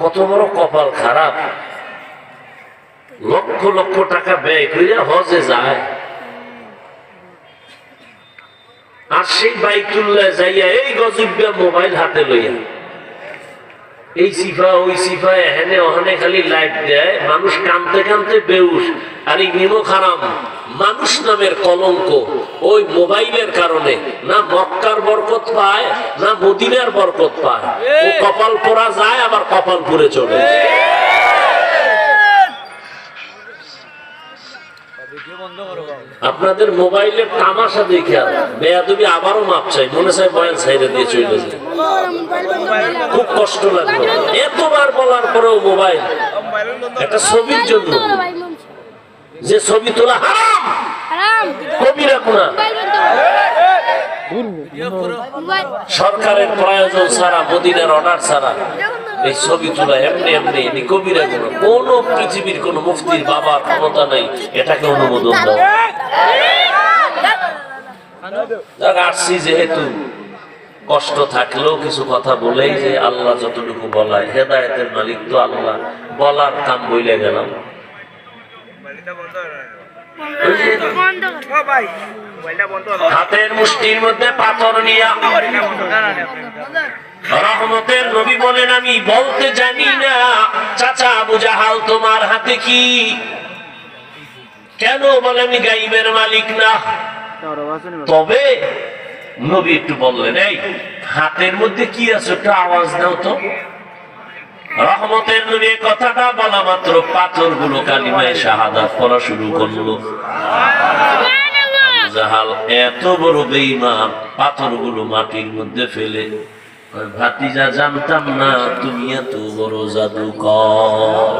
কত বড় কপাল খারাপ। লক্ষ লক্ষ টাকা ব্যয় কইরা হজে যায়। আর সেই বাইক বাইতুল্লাহ যাইয়া এই গজুবিয়া মোবাইল হাতে লইয়া। এই সিফা, ওই সিফা এখানে ওখানে খালি লাইট দেয়। মানুষ কানতে কানতে বেউস, আর এই নিমো খারাম। মানুষ নামের কলঙ্ক ওই মোবাইলের কারণে না মক্কার বরকত পায়, না মদিনার বরকত পায়। ও কপাল পোড়া যায়, আবার কপাল পুড়ে চলে আপনাদের মোবাইলের তামাশা দেখে বেয়াদবি আবারও মাপ চাই। মনে চাই বয়ান সাইডে দিয়ে চলে খুব কষ্ট লাগল। এতবার বলার পরেও মোবাইল, একটা ছবির জন্য। যে ছবি তোলা হারাম! কবিরা গুণা সরকারের প্রয়োজন ছাড়া মদিনার অর্ডার ছাড়া এই ছবি তোলা এমনি এমনি এমনি কবিরা গুণা কোন পৃথিবীর কোন মুফতির বাবার ক্ষমতা নেই এটাকে অনুমোদন দাও। আসছি যেহেতু কষ্ট থাকলেও কিছু কথা বলেই যে আল্লাহ যতটুকু বলায়। হেদায়েতের মালিক তো আল্লাহ বলার কাম বইলে গেলাম। হাতের মুষ্টির মধ্যে পাথর নিয়ে। রহমতের নবী বলেন, আমি বলতে জানি না। চাচা আবু জাহাল, তোমার হাতে কি? কেন বলে, আমি গাইবের মালিক না? তবে নবী একটু বললেন, এই, হাতের মধ্যে কি আছে? একটু আওয়াজ দাও তো। রহমতের নবী কথাটা বলা মাত্র পাথরগুলো কালিমায় শাহাদাত পড়া শুরু করল। জাহাল এত বড় বেইমা পাথরগুলো মাটির মধ্যে ফেলে। ভাতিজা, জানতাম না তুমি এত বড় জাদু জাদুকর।